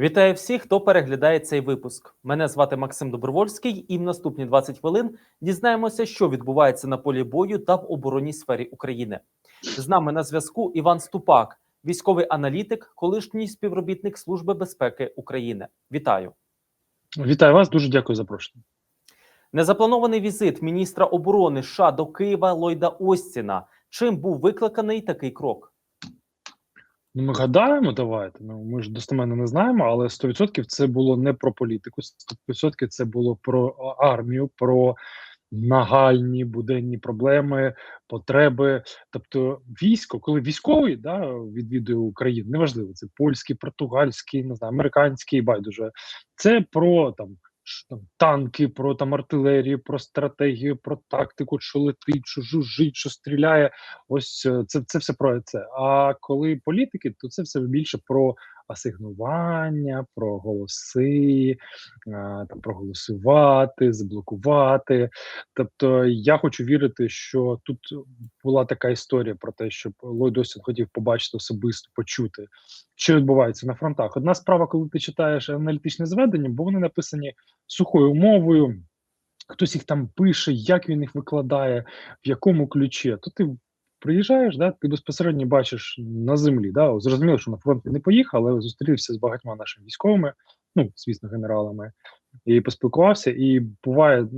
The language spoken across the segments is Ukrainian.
Вітаю всіх, хто переглядає цей випуск. Мене звати Максим Добровольський, і в наступні 20 хвилин дізнаємося, що відбувається на полі бою та в оборонній сфері України. З нами на зв'язку Іван Ступак, військовий аналітик, колишній співробітник Служби безпеки України. Вітаю! Вітаю вас, дуже дякую за запрошення. Незапланований візит міністра оборони США до Києва Ллойда Остіна. Чим був викликаний такий крок? Ну, ми гадаємо, давайте. Ну ми ж достеменно не знаємо, але 100% це було не про політику. 100% це було про армію, про нагальні буденні проблеми, потреби. Тобто, військо, коли військовий да, відвідує Україну, неважливо, це польський, португальський, не знаю, американський, байдуже. Це про там. Там, танки, про там артилерію, про стратегію, про тактику, що летить, що жужжить, що стріляє. Ось е, це це все про це. А коли політики, то це все більше про асигнування, про голоси, а, там проголосувати, заблокувати. Тобто, я хочу вірити, що тут була така історія про те, щоб Ллойд Остін хотів побачити особисто, почути, що відбувається на фронтах. Одна справа, коли ти читаєш аналітичне зведення, бо вони написані сухою мовою. Хтось їх там пише, як він їх викладає, в якому ключі, то ти приїжджаєш, да, ти безпосередньо бачиш на землі. Да, Зрозуміло, що на фронт не поїхав, але зустрівся з багатьма нашими військовими, ну, звісно, генералами, і поспілкувався. І буває,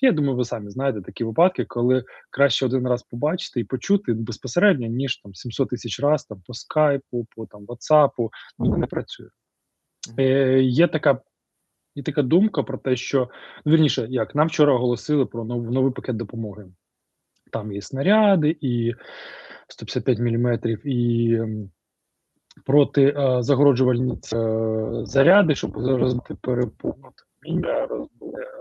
я думаю, ви самі знаєте такі випадки, коли краще один раз побачити і почути безпосередньо, ніж там 700 тисяч разів там по скайпу, по там ватсапу, ну не працює. Е, Є така. І така думка про те, що ну, вірніше, як нам вчора оголосили про нов, новий пакет допомоги. Там є снаряди, і 155 мм, і проти е, загороджувальні е, заряди, щоб розбити перепонути, міня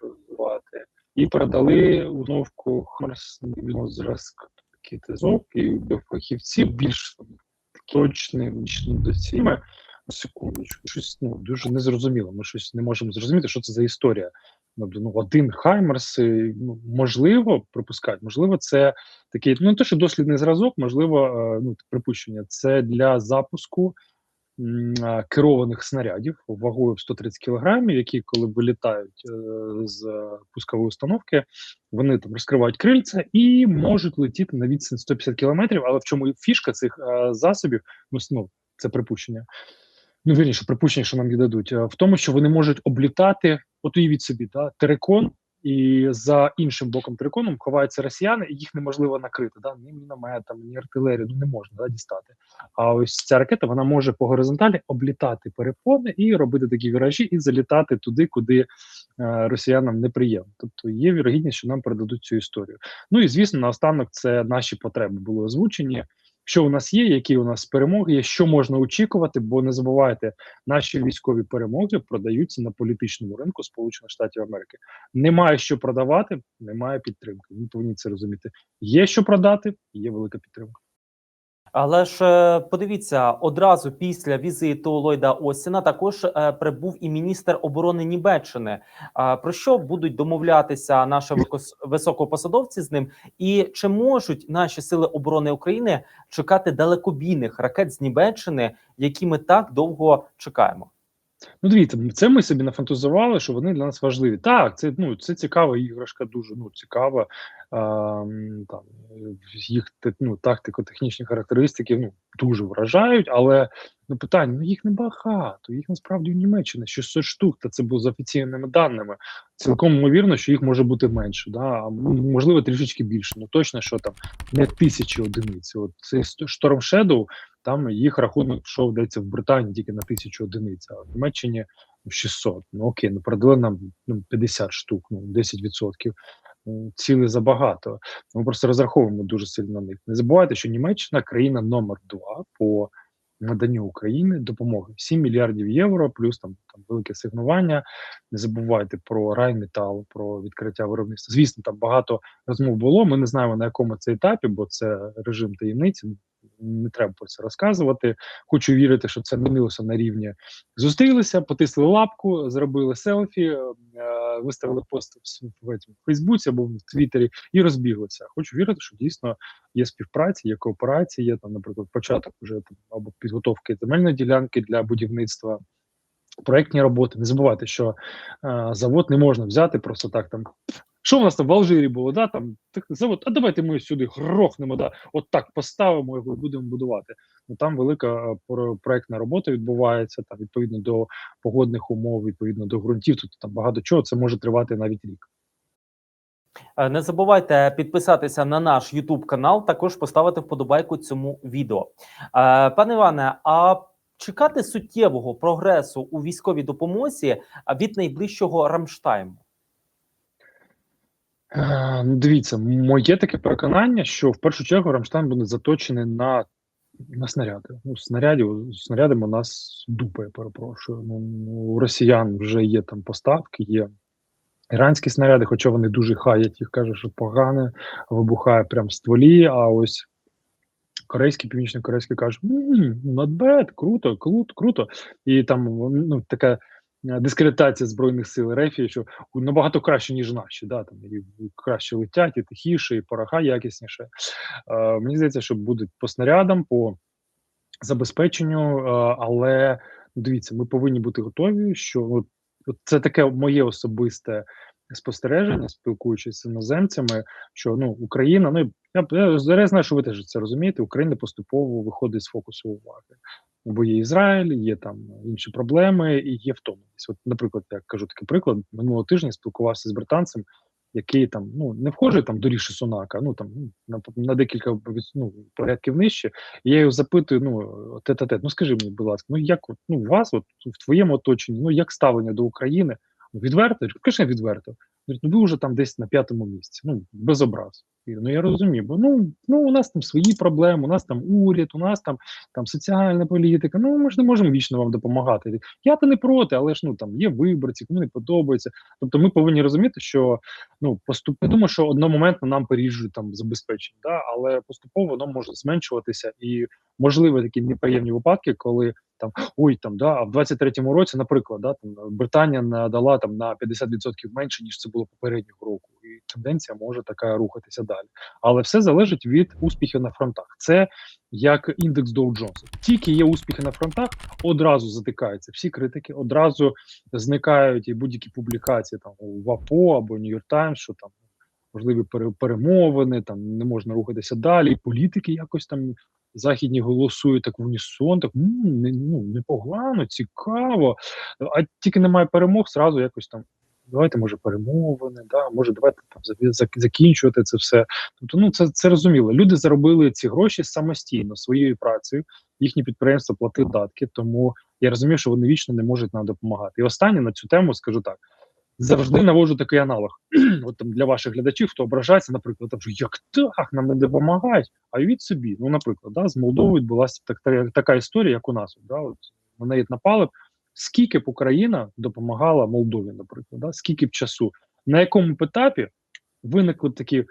розвивати. І передали установку харсного зразка кітизок і до фахівців більш точним до сіми. Секундочку, щось ну дуже незрозуміло. Ми щось не можемо зрозуміти, що це за історія ну, один Хаймерс, ну, можливо, припускають, можливо, це такий, ну не те, що дослідний зразок, можливо, е, ну припущення, це для запуску керованих снарядів вагою в 130 кілограмів, які коли вилітають е, з пускової установки, вони там розкривають крильця і можуть летіти на відстань 150 кілометрів. Але в чому фішка цих е, засобів? Ну, ну це припущення ну вірніше, припущення, що нам їх дадуть, в тому, що вони можуть облітати, от уявіть собі, да, терикон, і за іншим боком териконом ховаються росіяни, і їх неможливо накрити. Да, ні мінометом, ні артилерію, ну не можна да, дістати. А ось ця ракета вона може по горизонталі облітати перепони і робити такі віражі, і залітати туди, куди е, росіянам неприємно. Тобто є вірогідність, що нам передадуть цю історію. Ну і звісно, наостанок це наші потреби були озвучені що у нас є, які у нас перемоги є, що можна очікувати, бо не забувайте, наші військові перемоги продаються на політичному ринку Сполучених Штатів Америки. Немає що продавати, немає підтримки. Ми повинні це розуміти. Є що продати, є велика підтримка. Але ж е, подивіться, одразу після візиту Ллойда Остіна також е, прибув і міністр оборони Німеччини. Про що будуть домовлятися наші високопосадовці з ним, і чи можуть наші сили оборони України чекати далекобійних ракет з Німеччини, які ми так довго чекаємо? Ну, дивіться, це ми собі нафантазували, що вони для нас важливі. Так, це ну це цікава іграшка, дуже ну цікава. А, там їх ну, тактико-технічні характеристики ну дуже вражають, але ну питання ну їх небагато. Їх насправді в Німеччині 600 штук. Та це було з офіційними даними. Цілком ймовірно, що їх може бути менше. Да, можливо трішечки більше. Ну точно, що там не тисячі одиниць. От цей Storm Shadow, там їх рахунок що вдається в Британії тільки на тисячу одиниць, а в Німеччині 600. Ну окей, ну продали нам ну, 50 штук, ну 10%. Ціли забагато. Ми просто розраховуємо дуже сильно на них. Не забувайте, що Німеччина країна номер два по наданню України допомоги 7 мільярдів євро, плюс там там велике сигнування. Не забувайте про Райметал, про відкриття виробництва. Звісно, там багато розмов було. Ми не знаємо на якому це етапі, бо це режим таємниці не треба про це розказувати. Хочу вірити, що це минулося на рівні. Зустрілися, потисли лапку, зробили селфі, е, виставили пост в Фейсбуці або в Твіттері і розбіглися. Хочу вірити, що дійсно є співпраця, є кооперація, є там, наприклад, початок вже там або підготовки земельної ділянки для будівництва проектні роботи. Не забувайте, що е, завод не можна взяти просто так там. Що в нас там в Алжирі було? Да, там так, завод, а давайте ми сюди грохнемо, да, от так поставимо його і будемо будувати. Ну там велика е, проектна робота відбувається, там відповідно до погодних умов, відповідно до ґрунтів. Тут там багато чого це може тривати навіть рік. Е, Не забувайте підписатися на наш YouTube канал, також поставити вподобайку цьому відео. Е, Пане Іване, а чекати суттєвого прогресу у військовій допомозі від найближчого Рамштайму? Е, ну, дивіться, моє таке переконання, що в першу чергу Рамштайн буде заточений на, на снаряди. Ну, снарядів, снарядами у нас дупа, я перепрошую. Ну, у росіян вже є там поставки, є іранські снаряди, хоча вони дуже хаять, їх кажуть, що погане, вибухає прям в стволі, а ось корейські, північно-корейські кажуть, «М, not bad, круто, круто, круто. І там ну, така е, дискредитація Збройних сил РФ, що набагато краще, ніж наші. Да, там, і краще летять, і тихіше, і порога якісніше. Е, мені здається, що будуть по снарядам, по забезпеченню, е, але ну, дивіться, ми повинні бути готові, що от, це таке моє особисте спостереження, спілкуючись з іноземцями, що ну Україна, ну я, я, я знаю, що ви теж це розумієте. Україна поступово виходить з фокусу уваги. Бо є Ізраїль, є там інші проблеми, і є втомленість. От, наприклад, я кажу такий приклад. Минулого тижня спілкувався з британцем, який там ну не вхожий там до Ріші Сунака, ну там ну, на, на декілька ну, порядків нижче. І я його запитую: ну тет тет ну скажи мені, будь ласка, ну як от, ну у вас, от в твоєму оточенні, ну як ставлення до України? Ну, відверто, звісно, відверто. Ну ви вже там десь на п'ятому місці. Ну без образ. Ну я розумію, бо ну ну у нас там свої проблеми, у нас там уряд, у нас там там соціальна політика. Ну ми ж не можемо вічно вам допомагати. Я то не проти, але ж ну там є виборці, кому не подобається. Тобто, ми повинні розуміти, що ну поступ... Я думаю, що одномоментно нам поріжуть там забезпечення, да, але поступово воно може зменшуватися і можливі такі неприємні випадки, коли там ой, там да, а в 23-му році, наприклад, да, там Британія надала там на 50% менше ніж це було попереднього року, тенденція може така рухатися далі. Але все залежить від успіхів на фронтах. Це як індекс Доу Джонса. Тільки є успіхи на фронтах, одразу затикаються всі критики, одразу зникають і будь-які публікації там в АПО або Нью-Йорк Таймс, що там можливі перемовини, там не можна рухатися далі. І політики якось там західні голосують так в унісон, так ну, непогано, цікаво. А тільки немає перемог, зразу якось там. Давайте, може, перемовини, да, може, давайте там закінчувати це все. Тобто, ну це це розуміло. Люди заробили ці гроші самостійно своєю працею. Їхні підприємства платили датки, тому я розумію, що вони вічно не можуть нам допомагати. І останнє на цю тему скажу так: завжди наводжу такий аналог. От там для ваших глядачів, хто ображається, наприклад, там, як так нам не допомагають, а від собі. Ну, наприклад, да, з Молдовою відбулася так, так, така історія, як у нас. Да, от на неї напали. Скільки б Україна допомагала Молдові, наприклад, да? скільки б часу, на якому б етапі виникли такі,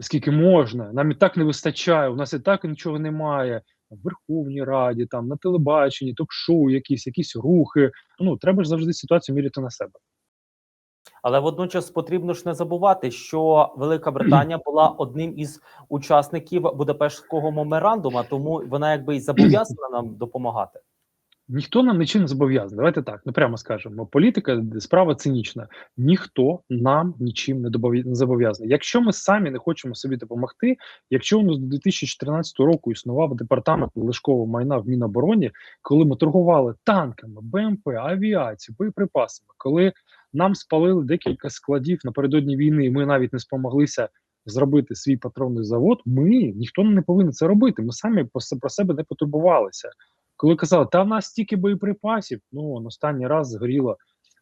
скільки можна, нам і так не вистачає, у нас і так нічого немає. В Верховній Раді, там на телебаченні, ток-шоу, якісь, якісь рухи. Ну треба ж завжди ситуацію міряти на себе. Але водночас потрібно ж не забувати, що Велика Британія була одним із учасників Будапештського меморандуму, тому вона якби і зобов'язана нам допомагати. Ніхто нам нічим не зобов'язаний. Давайте так, ну прямо скажемо. Політика справа цинічна. Ніхто нам нічим не зобов'язаний. Якщо ми самі не хочемо собі допомогти, якщо у нас до 2014 року існував департамент лишкового майна в Мінобороні, коли ми торгували танками, БМП, авіацією, боєприпасами, коли нам спалили декілька складів напередодні війни, і ми навіть не спомоглися зробити свій патронний завод. Ми ніхто не повинен це робити. Ми самі про себе не потурбувалися. Коли казали, та в нас стільки боєприпасів, ну останній раз згоріло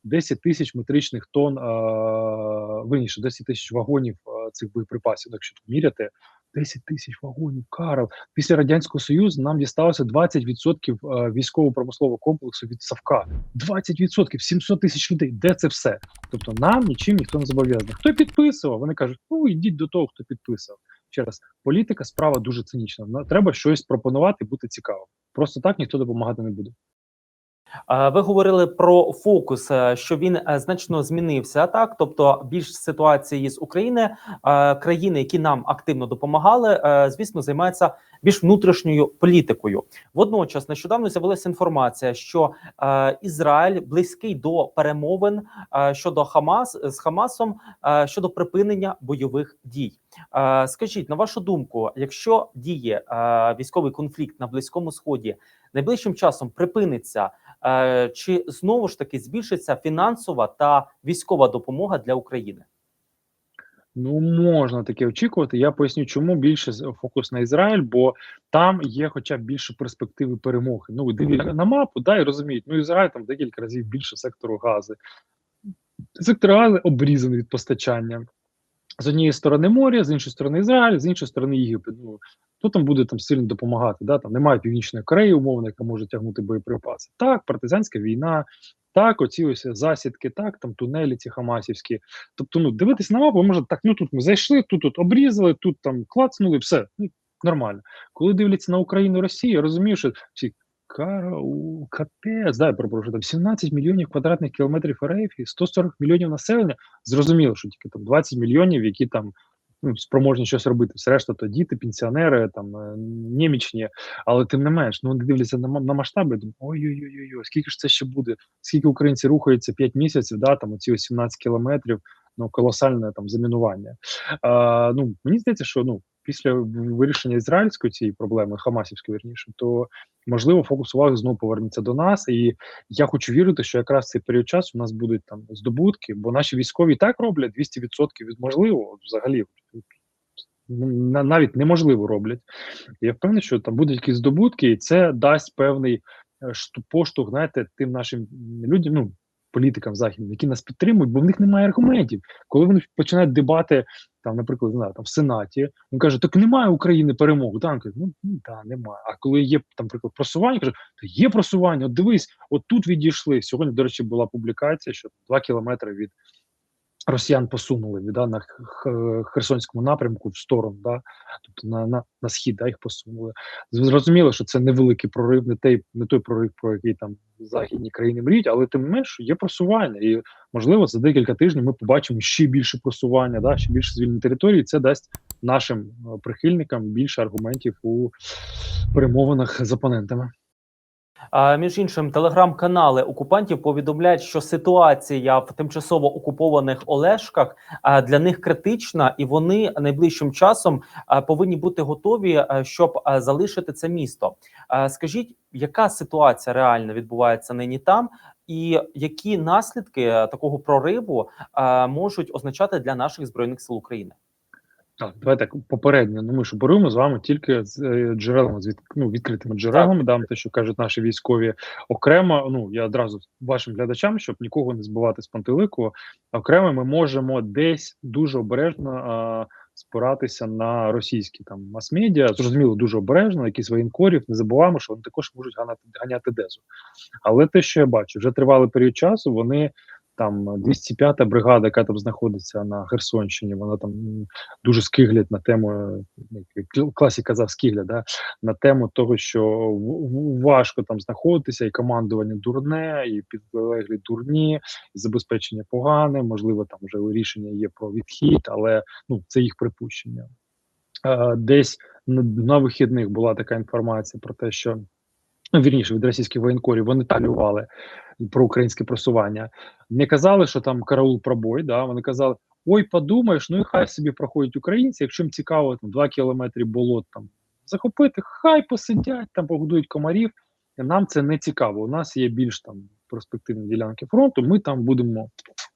10 тисяч метричних тонн, а, виніше 10 тисяч вагонів а, цих боєприпасів, якщо тут міряти, 10 тисяч вагонів, Карл. Після Радянського Союзу нам дісталося 20% військово-промислового комплексу від Савка. 20%, 700 тисяч людей. Де це все? Тобто нам нічим ніхто не зобов'язаний. Хто підписував? Вони кажуть, ну йдіть до того, хто підписував. Ще раз, політика справа дуже цинічна. Треба щось пропонувати, бути цікавим. Просто так ніхто допомагати не буде. Ви говорили про фокус, е, що він е, значно змінився. Так, тобто більш ситуації з України, е, країни, які нам активно допомагали, звісно, займаються більш внутрішньою політикою. Водночас нещодавно з'явилася інформація, що Ізраїль близький до перемовин щодо Хамас з Хамасом щодо припинення бойових дій. Скажіть, на вашу думку, якщо діє військовий конфлікт на близькому сході найближчим часом припиниться, чи знову ж таки збільшиться фінансова та військова допомога для України? Ну, можна таке очікувати. Я поясню, чому більше фокус на Ізраїль, бо там є хоча б більше перспективи перемоги. Ну, ви дивіться на мапу, да, і розуміють, ну Ізраїль там декілька разів більше сектору гази. Сектор гази обрізаний від постачання. З однієї сторони море, з іншої сторони Ізраїль, з іншої сторони Єгипет. Ну, хто там буде там сильно допомагати? Да? Там немає Північної Кореї, умовно, яка може тягнути боєприпаси. Так, партизанська війна, так, оці ось засідки, так, там тунелі ці хамасівські. Тобто, ну, дивитись на мапу, може, так, ну тут ми зайшли, тут тут обрізали, тут там клацнули, все, ну, нормально. Коли дивляться на Україну Росію, я розумію, що ці карау, капець, да, я перепрошую, там 17 мільйонів квадратних кілометрів РФ і 140 мільйонів населення. Зрозуміло, що тільки там 20 мільйонів, які там ну, спроможні щось робити. Все решта то діти, пенсіонери, там е, німічні, але тим не менш, ну дивляться на, на масштаби. Думаю, ой-ой-ой, скільки ж це ще буде? Скільки українці рухаються 5 місяців, да, там оці ось 17 кілометрів, ну колосальне там замінування. А, ну мені здається, що ну після вирішення ізраїльської цієї проблеми, хамасівської вірніше, то можливо фокус уваги знову повернеться до нас. І я хочу вірити, що якраз цей період часу у нас будуть там здобутки, бо наші військові так роблять 200% від можливого взагалі. на- Навіть неможливо роблять. Я впевнений, що там будуть якісь здобутки, і це дасть певний е, поштовх, знаєте, тим нашим людям, ну політикам західним, які нас підтримують, бо в них немає аргументів. Коли вони починають дебати, там, наприклад, не знаю, там в Сенаті, він каже, так немає України перемоги. Там каже, ну ну, да, немає. А коли є там, наприклад, просування, каже, то є просування, от дивись, от тут відійшли. Сьогодні, до речі, була публікація, що два кілометри від росіян посунули да, на Херсонському напрямку в сторону, да, тобто на, на, на схід да, їх посунули. Зрозуміло, що це невеликий прорив, не той, не той прорив, про який там західні країни мріють, але тим не менш є просування. І можливо за декілька тижнів ми побачимо ще більше просування, да, ще більше звільненої території. Це дасть нашим е, прихильникам більше аргументів у перемовинах з опонентами. А між іншим, телеграм-канали окупантів повідомляють, що ситуація в тимчасово окупованих Олешках для них критична, і вони найближчим часом повинні бути готові, щоб залишити це місто. Скажіть, яка ситуація реально відбувається нині там, і які наслідки такого прориву можуть означати для наших збройних сил України? Так, давайте так попередньо. Ну ми ж боремо з вами тільки з е, джерелами, з від, ну, відкритими джерелами. Дам те, що кажуть наші військові окремо. Ну я одразу вашим глядачам, щоб нікого не збивати з пантелику. Окремо ми можемо десь дуже обережно а, спиратися на російські там мас-медіа. Зрозуміло, дуже обережно, якісь воєнкорів. Не забуваємо, що вони також можуть ганяти ганяти дезу. Але те, що я бачу, вже тривалий період часу. Вони там 205-та бригада, яка там знаходиться на Херсонщині, вона там дуже скиглять на тему, як кл- класік казав, скигля, да, на тему того, що важко там знаходитися, і командування дурне, і підлеглі дурні, і забезпечення погане. Можливо, там вже рішення є про відхід, але ну це їх припущення. Е, Десь на вихідних була така інформація про те, що ну, вірніше від російських воєнкорів вони талювали про українське просування. Не казали, що там караул пробой, да вони казали. Ой, подумаєш, ну і хай собі проходять українці. Якщо їм цікаво, там 2 кілометри болот там захопити, хай посидять, там погодують комарів. Нам це не цікаво. У нас є більш там перспективні ділянки фронту. Ми там будемо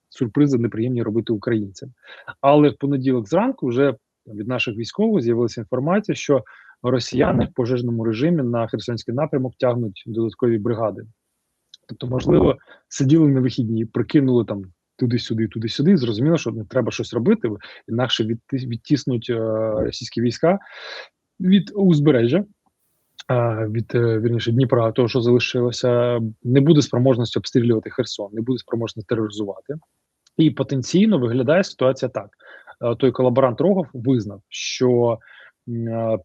сюрпризи неприємні робити українцям. Але в понеділок зранку вже від наших військових з'явилася інформація, що росіяни в пожежному режимі на Херсонський напрямок тягнуть додаткові бригади. Тобто, можливо, сиділи на вихідні, прикинули там туди-сюди, туди-сюди. Зрозуміло, що не треба щось робити, інакше відти- відтіснуть е, російські війська від узбережжя. е, Від е, вірніше Дніпра, того, що залишилося, не буде спроможності обстрілювати Херсон, не буде спроможності тероризувати. І потенційно виглядає ситуація так: той колаборант Рогов визнав, що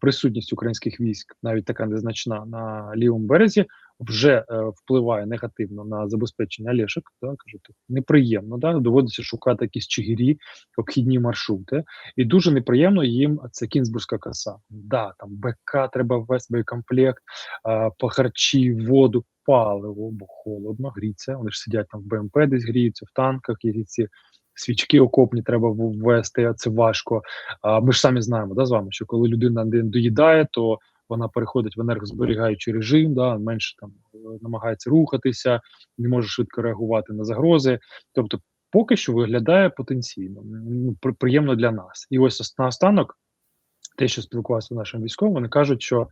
присутність українських військ, навіть така незначна на лівому березі, вже е, впливає негативно на забезпечення лешок. Да, кажуть, неприємно, да, доводиться шукати якісь чигирі, обхідні маршрути, і дуже неприємно їм це Кінзбурзька коса. Да, там БК треба ввести боєкомплект, по харчі, воду, паливо, бо холодно, гріться. Вони ж сидять там в БМП, десь гріються, в танках, і ці свічки окопні треба ввести, а це важко. А ми ж самі знаємо, да, з вами, що коли людина не доїдає, то вона переходить в енергозберігаючий режим, да, менше там е, намагається рухатися, не може швидко реагувати на загрози. Тобто, поки що виглядає потенційно ну, приємно для нас. І ось ос- наостанок, те, що спілкувався нашим військовим, вони кажуть, що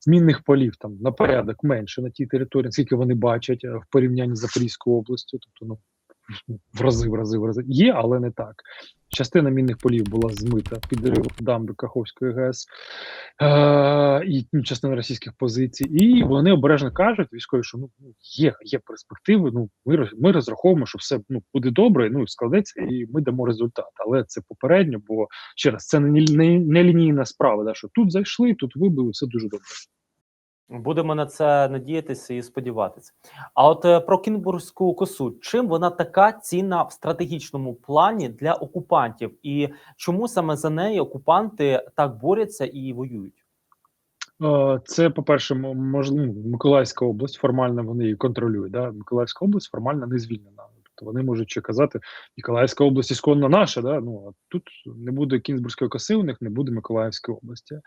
змінних полів там на порядок менше на тій території, скільки вони бачать е, в порівнянні з Запорізькою областю, тобто ну в рази, в рази, в рази є, але не так. Частина мінних полів була змита підрив дамби Каховської ГЕС е- і ну, частина російських позицій. І вони обережно кажуть військові, що ну є, є перспективи. Ну ми ми розраховуємо, що все ну буде добре, ну складеться, і ми дамо результат. Але це попередньо, бо ще раз це не, не, не лінійна справа. Да, що тут зайшли, тут вибили, все дуже добре. Будемо на це надіятися і сподіватися. А от е, про Кінбурзьку косу, чим вона така цінна в стратегічному плані для окупантів, і чому саме за неї окупанти так борються і воюють? Е, Це, по-перше, м- можливо, Миколаївська область формально вони її контролюють. Да? Миколаївська область формально не звільнена. Тобто вони можуть ще казати, Миколаївська область ісконно наша, да? ну, а тут не буде Кінзбурзької коси, у них не буде Миколаївської області.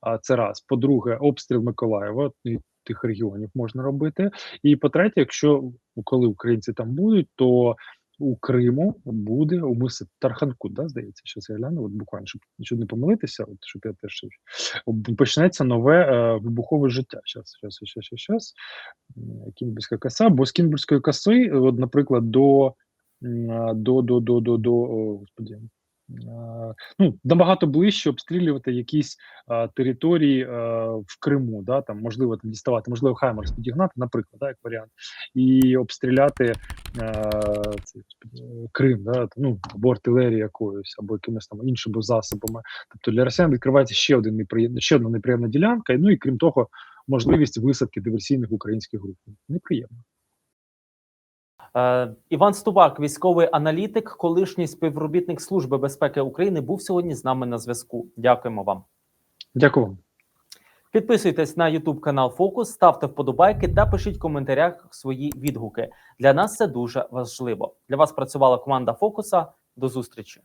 А це раз. По-друге, обстріл Миколаєва і тих регіонів можна робити. І по-третє, якщо ну, коли українці там будуть, то у Криму буде у миси Тарханкут, да, здається, що я гляну, от буквально, щоб нічого не помилитися, от щоб я теж почнеться нове е, вибухове життя. Щас, щас, щас, щас, щас. Кінбурська коса, бо з Кінбурзької коси, от, наприклад, до, до, до, до, до, до а, ну, набагато ближче обстрілювати якісь а, території а, в Криму, да, там, можливо, там діставати, можливо, Хаймерс підігнати, наприклад, да, як варіант, і обстріляти а, цей, е, Крим, да, ну, або артилерією якоюсь, або якимись там іншими засобами. Тобто для росіян відкривається ще один неприємний, ще одна неприємна ділянка, ну і крім того, можливість висадки диверсійних українських груп. Неприємно. Е, Іван Стубак, військовий аналітик, колишній співробітник Служби безпеки України, був сьогодні з нами на зв'язку. Дякуємо вам. Дякую вам. Підписуйтесь на YouTube канал Фокус, ставте вподобайки та пишіть в коментарях свої відгуки. Для нас це дуже важливо. Для вас працювала команда Фокуса. До зустрічі.